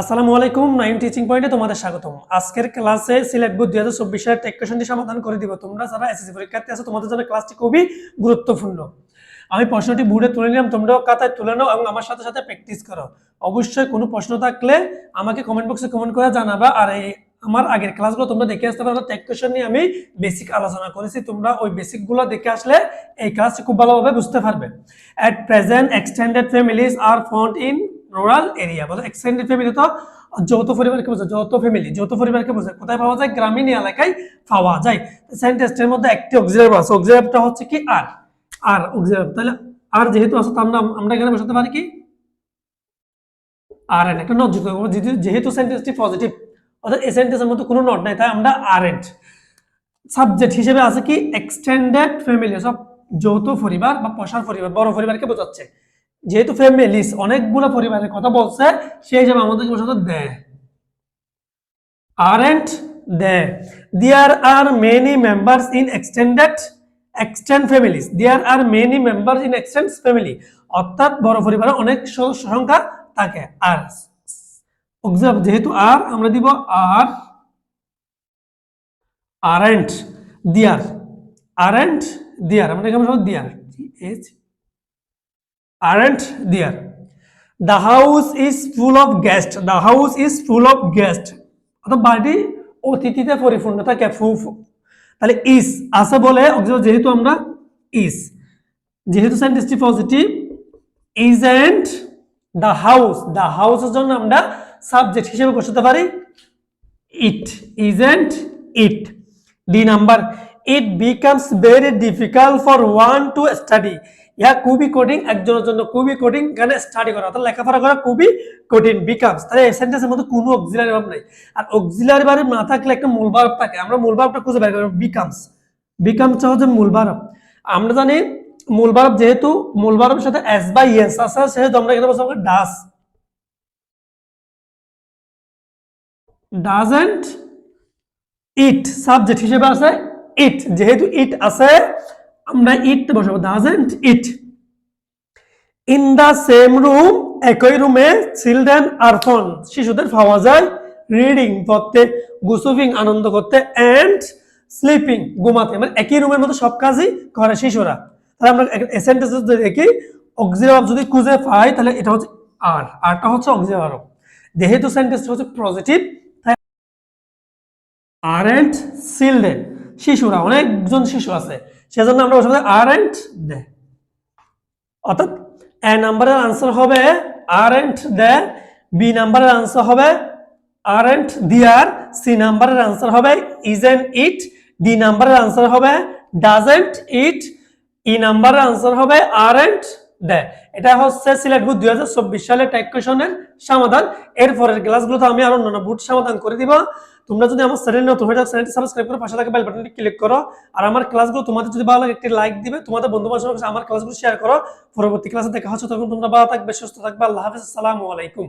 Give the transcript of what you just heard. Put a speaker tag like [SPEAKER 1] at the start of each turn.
[SPEAKER 1] আসসালামু আলাইকুম nine teaching পয়েন্টে তোমাদের স্বাগতম। আজকের ক্লাসে সিলেট বুথ দুই হাজার চব্বিশ সালের টেক কোয়েশনটি সমাধান করে দিব। তোমরা যারা এসএসসি পরীক্ষার্থী আছো, তোমাদের জন্য ক্লাসটি খুবই গুরুত্বপূর্ণ। আমি প্রশ্নটি বোর্ডে তুলে নিলাম, তোমরাও খাতায় তুলে নাও এবং আমার সাথে সাথে প্র্যাকটিস করো। অবশ্যই কোনো প্রশ্ন থাকলে আমাকে কমেন্ট বক্সে কমেন্ট করে জানাবা আর এই আমার আগের ক্লাসগুলো তোমরা দেখে আসতে পারো টেক কোয়েশন নিয়ে আমি বেসিক আলোচনা করেছি। তোমরা ওই বেসিকগুলো দেখে আসলে এই ক্লাসটি খুব ভালোভাবে বুঝতে পারবে। At present extended families are found in rural area বলে এক্সটেন্ডেড ফ্যামিলি তো যৌথ পরিবারকে বোঝায়, যৌথ ফ্যামিলি যৌথ পরিবারকে বোঝায়। কোথায় পাওয়া যায়? গ্রামীণ এলাকায় পাওয়া যায়। সেন্টেন্সের মধ্যে একটি অক্সিলারি আছে। অক্সিলারিটা হচ্ছে কি? আর আর অক্সিলারি তাহলে আর যেহেতু আছে, তো আমরা আমরা এখানে বসাতে পারি কি? আর এন একটা নট যেহেতু সেন্টেন্সটি পজিটিভ অর্থাৎ এই সেন্টেন্সের মধ্যে কোনো নট নাই, তাই আমরা আর এন্ড সাবজেক্ট হিসেবে আছে কি? এক্সটেন্ডেড ফ্যামিলি সব যৌথ পরিবার বা পশার পরিবার, বড় পরিবারকে বোঝাচ্ছে। যেহেতু ফ্যামিলিস অনেকগুলো পরিবারের কথা বলছে, সেই হিসেবে আমাদের বসত দেয়। There are many members in extended extend families there are many member in extend family অর্থাৎ বড় পরিবারে অনেক সদস্য সংখ্যা থাকে। আর যেহেতু আর আমরা দিব আর আরেন্ট দিয়ার আরেন্ট দিয়ার আমরা দিয়ার aren't there? The house is full of guests. The house is full of guests. অর্থাৎ বাড়িটি অতিথিতে পরিপূর্ণ থাকে ফু ফু তাহলে ইস আছে বলে যেহেতু আমরা ইস যেহেতু সেন্টেন্সটি positive is isn't the house the হাউসের জন্য আমরা সাবজেক্ট হিসেবে বসাতে পারি it is isn't it D number it becomes very difficult for one to study ইহা খুবই কঠিন, একজনের জন্য খুবই কঠিন, এখানে স্টাডি করা, অর্থাৎ লেখাপড়া করা খুবই কঠিন বিকামস তাহলে এই সেন্টেন্সের মধ্যে কোনো অক্সিলারি ভাব নাই। আর অক্সিলারি ভাব না থাকলে একটা মূল ভাব থাকে। আমরা মূল ভাবটা খুঁজে বের করব বিকামস বিকামস হচ্ছে মূল ভাব আমরা জানি মূল ভাব যেহেতু, মূল ভাবের সাথে এস বা ইয়েস আছে, সেহেতু আমরা এখানে বলছি ডাস ডাজেন্ট ইট সাবজেক্ট হিসেবে আছে ইট যেহেতু ইট আছে, আমরা ইট বসাবো doesn't it in the same room একই রুমে চিলড্রেন আর ফোন শিশুদের পাওয়া যায় রিডিং পড়তে গুসুফিং আনন্দ করতে অ্যান্ড স্লিপিং ঘুমাতে। মানে একই রুমের মধ্যে সব কাজই করে শিশুরা। তাহলে আমরা এসেন্টেন্স যদি দেখি অক্সিলারি যদি খুঁজে পাই, তাহলে এটা হচ্ছে আর আরটা হচ্ছে অক্সিলারি যেহেতু সেন্টেন্স হচ্ছে পজিটিভ তাই আর অ্যান্ড চিলড্রেন শিশুরা, অনেকজন শিশু আছে। সেজন্য আমরা বসাবো আর অ্যান্ড দে অর্থাৎ এ নাম্বারের আনসার হবে আর অ্যান্ড দে বি নাম্বারের আনসার হবে আর অ্যান্ড দিয়ার সি নাম্বারের আনসার হবে ইজ এন ইট ডি নাম্বারের আনসার হবে ডাজেন্ট ইট ই নাম্বারের আনসার হবে আর অ্যান্ড দে, এটা হচ্ছে সিলেট বুথ দুই হাজার চব্বিশ টাইপ কোয়েশনের সমাধান। এরপরের আমি আরও অন্যান্য বুট সমাধান করে দিব। তোমরা যদি আমার চ্যানেল নতুন হয়ে যাও চ্যানেলটি সাবস্ক্রাইব করে পাশে থাকা বেল বাটনটি ক্লিক করো। আর আমার ক্লাসগুলো তোমাদের যদি ভালো লাগে, একটি লাইক দিবে। তোমাদের বন্ধু বান্ধবের আমার ক্লাসগুলো শেয়ার করো। পরবর্তী ক্লাসে দেখা হচ্ছে তখন তোমরা ভালো থাকবে, সুস্থ থাকবে। আল্লাহ হাফিজ, আসসালামু আলাইকুম।